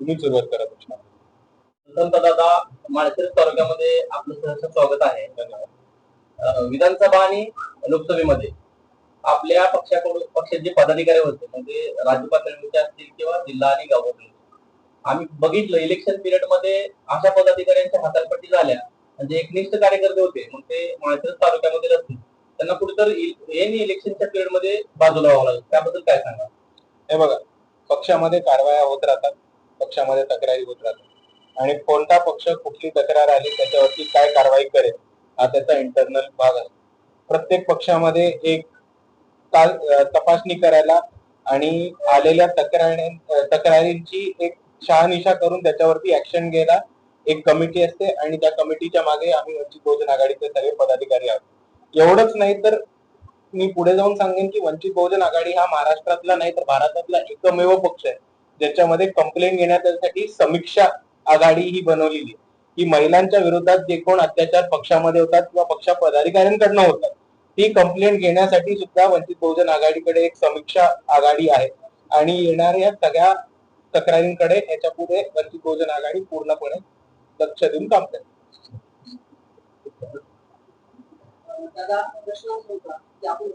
तुम्ही सुरुवात करा प्रश्न संत दादा माळशिरस तालुक्यामध्ये आपलं सहर्ष स्वागत आहे. विधानसभा आणि लोकसभेमध्ये आपल्या पक्षाकडून पक्षाचे जे पदाधिकारी होते म्हणजे राज्य पातळीवरचे असतील किंवा जिल्हा आणि गाव. आम्ही बघितलं इलेक्शन पिरियडमध्ये अशा पदाधिकाऱ्यांच्या हातालपट्टी झाल्या. म्हणजे एकनिष्ठ कार्यकर्ते होते मग ते माळशिरस तालुक्यामध्ये असतील. त्यांना कुठेतरी इलेक्शनच्या पिरियडमध्ये बाजूला व्हावं लागलं. त्याबद्दल काय सांगा हे बघा पक्षामध्ये कारवाया होत राहतात. पक्षामध्ये तक्रारी होत राहतात. आणि कोणता पक्ष कुठली तक्रार आली त्याच्यावरती काय कारवाई करेल हा त्याचा इंटरनल भाग असतो प्रत्येक पक्षामध्ये एक तपासणी करायला आणि आलेल्या तक्रारी तक्रारींची एक शहानिशा करून त्याच्यावरती ऍक्शन घ्यायला एक कमिटी असते आणि त्या कमिटीच्या मागे आम्ही वंचित बहुजन आघाडीचे सगळे पदाधिकारी आहोत. एवढंच नाही तर मी पुढे जाऊन सांगेन की वंचित बहुजन आघाडी हा महाराष्ट्रातला नाही तर भारतातला एकमेव पक्ष आहे. ज्याच्यामध्ये कंप्लेंट घेण्यासाठी समीक्षा आघाडी ही बनवलेली की महिलांच्या विरोधात जे कोण अत्याचार पक्षामध्ये होतात किंवा पक्षा पदाधिकाऱ्यांकडनं होतात ती कंप्लेंट घेण्यासाठी सुद्धा वंचित बहुजन आघाडीकडे एक समीक्षा आघाडी आहे. आणि येणाऱ्या सगळ्या तक्रारींकडे याच्यापुढे वंचित बहुजन आघाडी पूर्णपणे लक्ष देऊन काम करेल दादा प्रश्न होता की आपण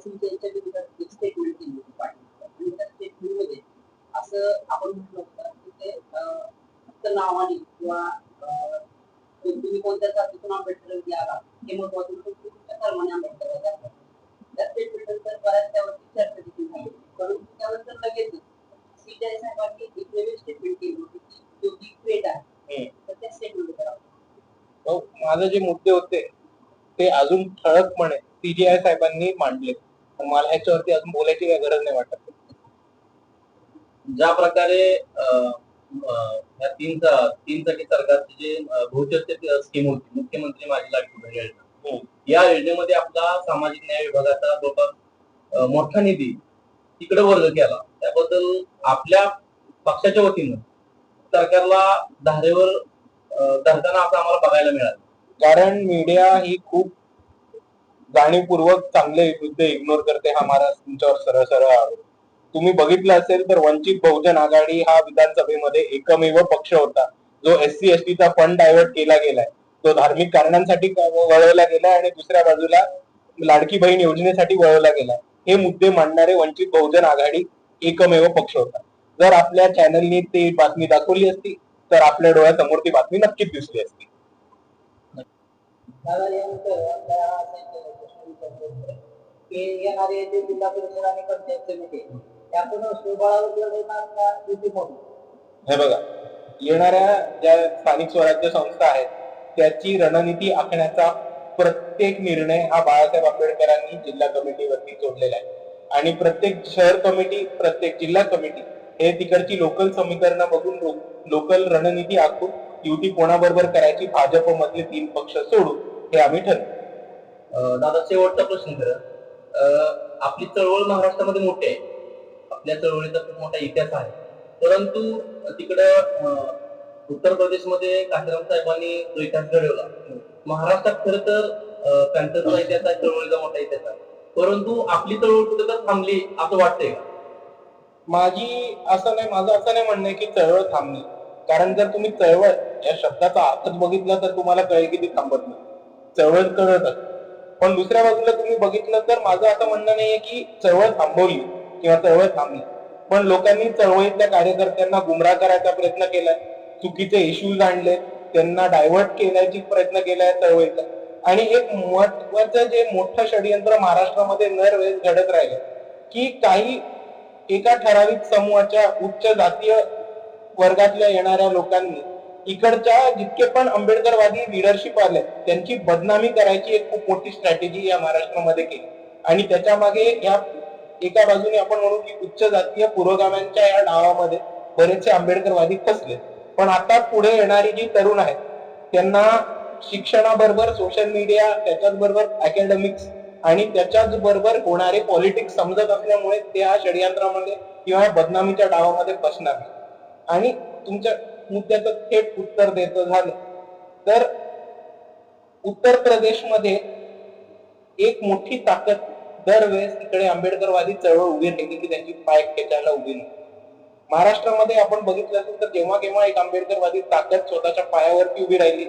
असं आपण म्हटलं होतं की ते फक्त नावाने किंवा तुम्ही कोणत्या जातीतून आंबेडकर आला हे महत्वाचं तुम्ही तुमच्या कर्माने आंबेडकर झाला. त्या स्टेटमेंट नंतर बऱ्याच त्यावरती चर्चा देखील झाली परंतु त्यानंतर लगेच सीजाई साहेबांनी एक नवीन स्टेटमेंट केली होती की ज्योती क्रेड आहे. तर त्या स्टेटमेंट करा मग माझे जे मुद्दे होते ते अजून ठळकपणे सीजीआय साहेबांनी मांडले मला ह्याच्यावरती अजून बोलायची काही गरज नाही वाटत ज्या प्रकारे या तीन तीन साठी सरकारची जे बहुचर्चित स्कीम होती मुख्यमंत्री माझी लाडकी योजना. हम्म. या योजनेमध्ये आपला सामाजिक न्याय विभागाचा जवळपास मोठा निधी तिकडे वर्ग केला. त्याबद्दल आपल्या पक्षाच्या वतीनं सरकारला धारेवर धरताना असं आम्हाला बघायला मिळालं. कारण मीडिया ही खूप जाणीवपूर्वक चांगले मुद्दे इग्नोर करते. हा मला तुमच्यावर सरळ सरळ आवडतो तुम्ही बघितलं असेल तर वंचित बहुजन आघाडी हा विधानसभेमध्ये एकमेव पक्ष होता. जो एस सी एस टीचा फंड डायव्हर्ट केला गेलाय. तो धार्मिक कारणांसाठी वळवला गेलाय आणि दुसऱ्या बाजूला लाडकी बहीण योजनेसाठी वळवला गेलाय. हे मुद्दे मांडणारे वंचित बहुजन आघाडी एकमेव पक्ष होता. जर आपल्या चॅनलने ती बातमी दाखवली असती तर आपल्या डोळ्यासमोर ती बातमी नक्कीच दिसली असती. येणारे जे जिल्हा परिषद आणि पंचायत समिती हे बघा. येणाऱ्या ज्या स्थानिक स्वराज्य संस्था आहेत त्याची रणनीती आखण्याचा प्रत्येक निर्णय हा बाळासाहेब आंबेडकरांनी जिल्हा कमिटीवरती सोडलेला आहे. आणि प्रत्येक शहर कमिटी प्रत्येक जिल्हा कमिटी हे तिकडची लोकल समीकरणं बघून लोकल रणनीती आखून युती कोणाबरोबर करायची भाजप मधले तीन पक्ष सोडून हे आम्ही ठरवू. दादा शेवटचा प्रश्न आपली चळवळ महाराष्ट्रामध्ये मोठी आहे. आपल्या चळवळीचा खूप मोठा इतिहास आहे. परंतु तिकडं उत्तर प्रदेशमध्ये काशीराम साहेबांनी जो इतिहास घडवला महाराष्ट्रात खर तर त्यांचा इतिहास आहे चळवळीचा मोठा इतिहास आहे. परंतु आपली चळवळ कुठे तर थांबली असं वाटतंय माझी असं नाही माझं असं नाही म्हणणं आहे की चळवळ थांबली. कारण जर तुम्ही चळवळ या शब्दाचा अर्थच बघितला तर तुम्हाला कळेल की ती थांबत नाही. चळवळ करत पण दुसऱ्या बाजूला तुम्ही बघितलं तर माझं असं म्हणणं नाहीये की चळवळ थांबवली. किंवा चळवळ थांबली. पण लोकांनी चळवळीतल्या कार्यकर्त्यांना गुमराह करायचा प्रयत्न केलाय. चुकीचे इश्यूज आणले त्यांना डायव्हर्ट केल्याची प्रयत्न केलाय चळवळीचा. आणि एक महत्वाचं जे मोठं षडयंत्र महाराष्ट्रामध्ये दरवेळेस घडत राहिलं की काही एका ठराविक समूहाच्या उच्च जातीय वर्गातल्या येणाऱ्या लोकांनी इकडच्या जितके पण आंबेडकरवादी लिडरशिप आले त्यांची बदनामी करायची एक खूप मोठी स्ट्रॅटेजी या महाराष्ट्रामध्ये केली. आणि त्याच्यामागे या एका बाजूने आपण म्हणू की उच्च जातीय पुरोगाम्यांच्या या डावामध्ये बरेचसे आंबेडकरवादी फसले पण आता पुढे येणारी जी तरुण आहेत त्यांना शिक्षणाबरोबर सोशल मीडिया त्याच्याच बरोबर अकॅडमिक्स आणि त्याच्याच बरोबर होणारे पॉलिटिक्स समजत असल्यामुळे ते या षडयंत्रामध्ये किंवा बदनामीच्या डावामध्ये फसणार नाही. आणि तुमच्या मुद्द्याचं थेट उत्तर द्यायचं झालं तर उत्तर प्रदेशमध्ये एक मोठी ताकद दरवेळेस तिकडे आंबेडकरवादी चळवळ उभी राहिली की त्यांची पाय खेचायला उभी नाही महाराष्ट्रामध्ये आपण बघितलं असेल तर जेव्हा केव्हा एक आंबेडकरवादी ताकद स्वतःच्या पायावरती उभी राहिली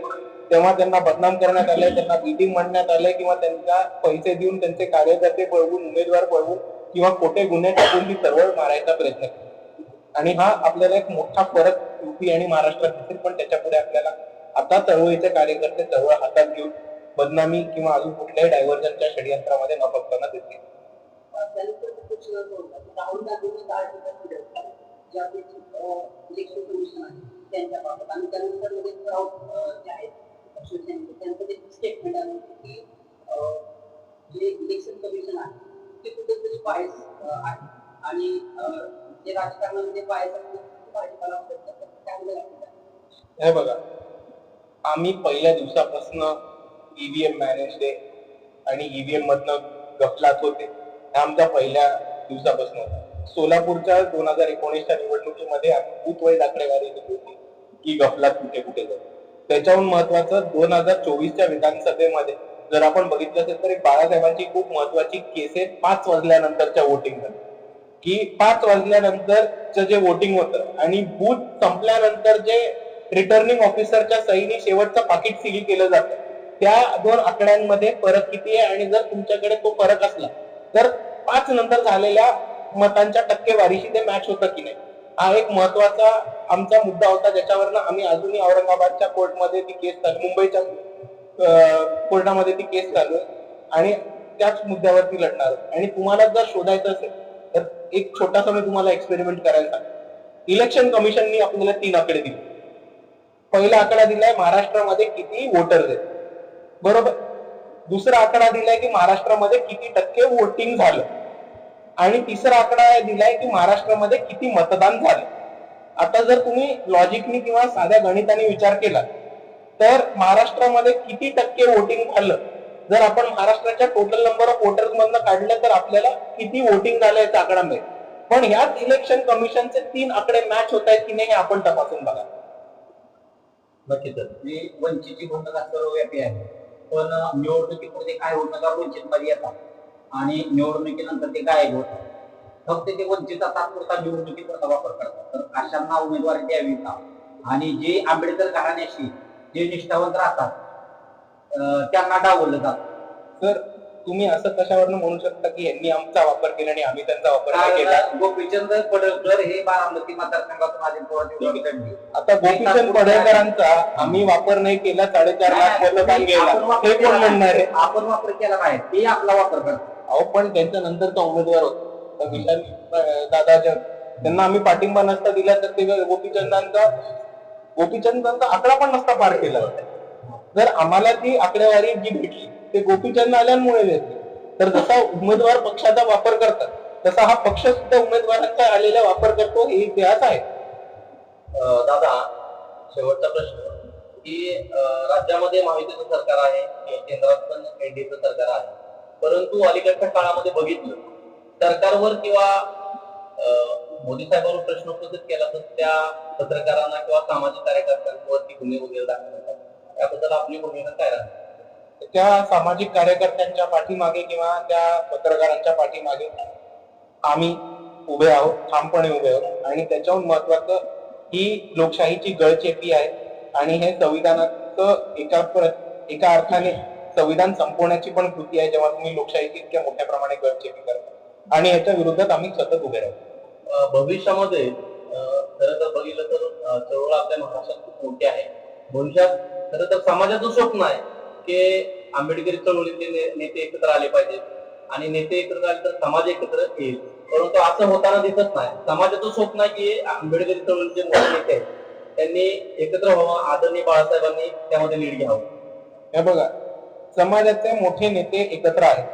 तेव्हा त्यांना बदनाम करण्यात आलंय त्यांना मीटिंग म्हणण्यात आलंय किंवा त्यांना पैसे देऊन त्यांचे कार्यकर्ते पळवून उमेदवार पळवून किंवा खोटे गुन्हे टाकून ती चळवळ मारायचा प्रयत्न आणि हा आपल्याला एक मोठा फरक युपी आणि महाराष्ट्रात दिसेल पण त्याच्या पुढे आपल्याला आता चळवळीचे कार्यकर्ते चळवळ हातात घेऊन बदनामी किंवा अजून कुठल्याही डायव्हर्जनच्या षडयंत्रामध्ये न फसताना दिसतील त्यानंतर इलेक्शन आहे त्यांच्या बाबत आणि त्यानंतर जे आहेत जे इलेक्शन आहे ते आहे आणि जे राजकारणामध्ये हे बघा आम्ही पहिल्या दिवसापासून ईव्हीएम मॅनेज डे आणि ईव्हीएम मधनं गफलात होते. हा आमच्या पहिल्या दिवसापासून होता. सोलापूरच्या दोन हजार एकोणीसच्या निवडणुकीमध्ये आम्ही बूथ वाईज आकडेवारी दिली होती की गफलात कुठे कुठे जाईल त्याच्याहून महत्वाचं दोन हजार चोवीसच्या विधानसभेमध्ये जर आपण बघितलं असेल तर बाळासाहेबांची खूप महत्वाची केस आहे पाच वाजल्यानंतरच्या वोटिंग की पाच वाजल्यानंतरचं जे वोटिंग होतं आणि बूथ संपल्यानंतर जे रिटर्निंग ऑफिसरच्या सहीने शेवटचं पाकिट सील केलं जातं त्या दोन आकड्यांमध्ये फरक किती आहे आणि जर तुमच्याकडे तो फरक असला तर पाच नंतर झालेल्या मतांच्या टक्केवारीशी ते मॅच होतं की नाही? हा एक महत्त्वाचा आमचा मुद्दा होता ज्याच्यावरनं आम्ही अजूनही औरंगाबादच्या कोर्टमध्ये ती केस चालू मुंबईच्या कोर्टामध्ये ती केस चालू आहे. आणि त्याच मुद्द्यावरती लढणार आहोत. आणि तुम्हाला जर शोधायचं असेल तर एक छोटासा मी तुम्हाला एक्सपेरिमेंट करायला सांगतो. इलेक्शन कमिशननी आपल्याला तीन आकडे दिले. पहिला आकडा दिलाय महाराष्ट्रामध्ये किती वोटर्स आहेत बरोबर. दुसरा आकडा दिलाय की महाराष्ट्रामध्ये किती टक्के वोटिंग झालं. आणि तिसरा आकडा दिलाय की महाराष्ट्रामध्ये किती मतदान झालं. आता जर तुम्ही लॉजिकनी किंवा साध्या गणिताने विचार केला तर महाराष्ट्रामध्ये किती टक्के वोटिंग झालं? जर आपण महाराष्ट्राच्या टोटल नंबर ऑफ वोटर्स मधनं काढलं तर आपल्याला किती वोटिंग झालं याचा आकडा मिळेल. पण ह्याच इलेक्शन कमिशनचे तीन आकडे मॅच होत आहेत की नाही हे आपण तपासून बघा. नक्कीच तर. जी वंचितची भूमिका सर्वव्यापी आहे. पण निवडणुकीमध्ये काय होत नका वंचित मध्ये येतात. आणि निवडणुकीनंतर ते गायब होतात. फक्त ते वंचितचा तात्पुरता निवडणुकीपुरता वापर करतात. तर अशांना उमेदवारी द्यावी का? आणि जे आंबेडकर घराण्याशी जे निष्ठावंत राहतात त्यांना डावलं जात. तर तुम्ही असं कशावरनं म्हणू शकता की यांनी आमचा वापर केला आणि आम्ही त्यांचा वापर नाही केला? गोपीचंद पडळकर हे बारामती मतदारसंघातून निवडून लढले. आता गोपीचंद पडळकरांचा आम्ही वापर नाही केला साडेचार लाख गेला आपण वापर हे कोण केला म्हणणार आहे? नाही. आपण वापर केला नाही. ते आपला वापर करतात. अहो पण त्यांच्या नंतरचा उमेदवार होता. तर विशाल अं, दादा जग त्यांना आम्ही पाठिंबा नसता दिला तर ते गोपीचंदांचा गोपीचंदांचा आकडा पण नसता पार केला. जर आम्हाला ती आकडेवारी जी भेटली ते गोपीचंद आल्यामुळे भेटली तर जसा उमेदवार पक्षाचा वापर करतात. तसा हा पक्ष सुद्धा उमेदवारांचा आलेला वापर करतो हे इतिहास आहे. दादा शेवटचा प्रश्न. की राज्यामध्ये महायुतीचं सरकार आहे केंद्रात पण एनडीएचं सरकार आहे. परंतु अलीकडच्या काळामध्ये बघितलं सरकारवर किंवा अं, मोदी साहेबांवर प्रश्न उपस्थित केला तर त्या पत्रकारांना किंवा सामाजिक कार्यकर्त्यांवरती गुन्हे वगैरे दाखल होतात याबद्दल आपली भूमिका काय राहते त्या सामाजिक कार्यकर्त्यांच्या पाठीमागे किंवा त्या पत्रकारांच्या पाठीमागे आम्ही उभे आहोत ठामपणे उभे आहोत. आणि त्याच्याहून महत्वाचं ही लोकशाहीची गळचेपी आहे. आणि हे संविधानाचं एका प्र- एका अर्थाने संविधान संपवण्याची पण कृती आहे जेव्हा तुम्ही लोकशाहीची इतक्या मोठ्या प्रमाणे गळचेपी करता. आणि याच्या विरोधात आम्ही सतत उभे राहतो भविष्यामध्ये खर खरं तर बघितलं तर चळवळ आपल्या महाराष्ट्रात खूप मोठी आहे. भविष्यात खरं तर समाजाचं स्वप्न आहे. की आंबेडकरी चळवळीतले नेते एकत्र आले पाहिजेत. आणि नेते एकत्र आले तर समाज एकत्र येईल. परंतु असं होताना दिसत नाही. समाजाचं स्वप्न आहे की आंबेडकरी चळवळीचे मोठे नेते आहेत. त्यांनी एकत्र व्हावं. आदरणीय बाळासाहेबांनी त्यामध्ये लीड घ्यावं. हे बघा समाजाचे मोठे नेते एकत्र आहेत.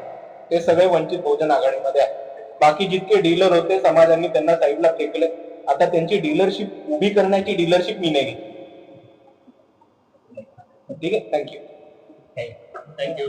ते सगळे वंचित बहुजन आघाडीमध्ये आहेत. बाकी जितके डीलर होते समाजाने त्यांना साईडला फेकले. आता त्यांची डीलरशिप उभी करण्याची डीलरशिप मी नाही ठीक आहे? Thank you thank you